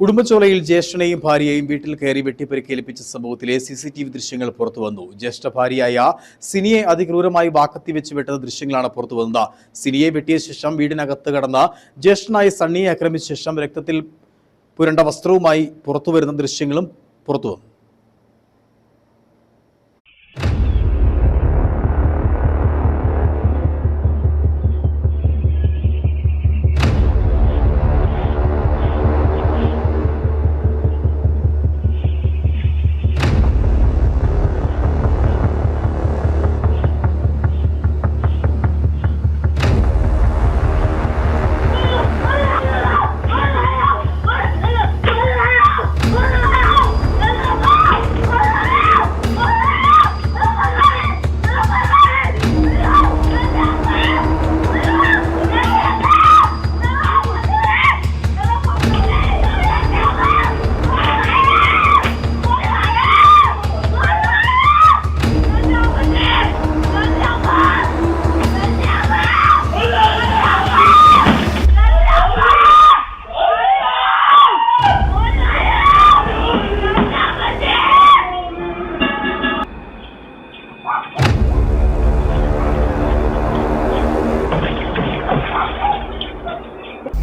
ഉടുമ്പച്ചോലയിൽ ജ്യേഷ്ഠനെയും ഭാര്യയെയും വീട്ടിൽ കയറി വെട്ടിപ്പരിക്കേൽപ്പിച്ച സംഭവത്തിലെ സി സി ടി വി ദൃശ്യങ്ങൾ പുറത്തുവന്നു ജ്യേഷ്ഠ ഭാര്യയായ സിനിയെ അതിക്രൂരമായി വാക്കത്തി വെച്ച് വെട്ടുന്ന ദൃശ്യങ്ങളാണ് പുറത്തുവന്നത് സിനിയെ വെട്ടിയ ശേഷം വീടിനകത്ത് കടന്ന ജ്യേഷ്ഠനായ സണ്ണിയെ ആക്രമിച്ച ശേഷം രക്തത്തിൽ പുരണ്ട വസ്ത്രവുമായി പുറത്തുവരുന്ന ദൃശ്യങ്ങളും പുറത്തുവന്നു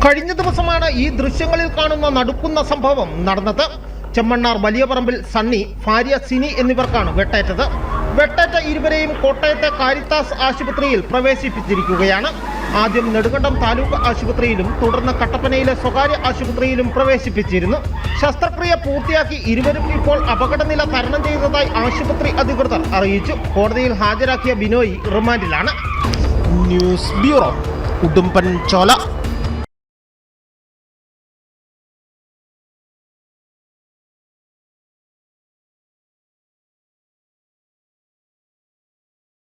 കഴിഞ്ഞ ദിവസമാണ് ഈ ദൃശ്യങ്ങളിൽ കാണുന്ന നടുക്കുന്ന സംഭവം നടന്നത്. ചെമ്മണ്ണാർ വലിയ പറമ്പിൽ സണ്ണി ഭാര്യ സിനി എന്നിവർക്കാണ് വെട്ടേറ്റത്. വെട്ടേറ്റ ഇരുവരെയും കോട്ടയത്തെ കാരിത്താസ് ആശുപത്രിയിൽ പ്രവേശിപ്പിച്ചിരിക്കുകയാണ്. ആദ്യം നെടുങ്കണ്ടം താലൂക്ക് ആശുപത്രിയിലും തുടർന്ന് കട്ടപ്പനയിലെ സ്വകാര്യ ആശുപത്രിയിലും പ്രവേശിപ്പിച്ചിരുന്നു. ശസ്ത്രക്രിയ പൂർത്തിയാക്കി ഇരുവരും ഇപ്പോൾ അപകടനില തരണം ചെയ്തതായി ആശുപത്രി അധികൃതർ അറിയിച്ചു. കോടതിയിൽ ഹാജരാക്കിയ ബിനോയ് റിമാൻഡിലാണ്. News bureau Udumbanchola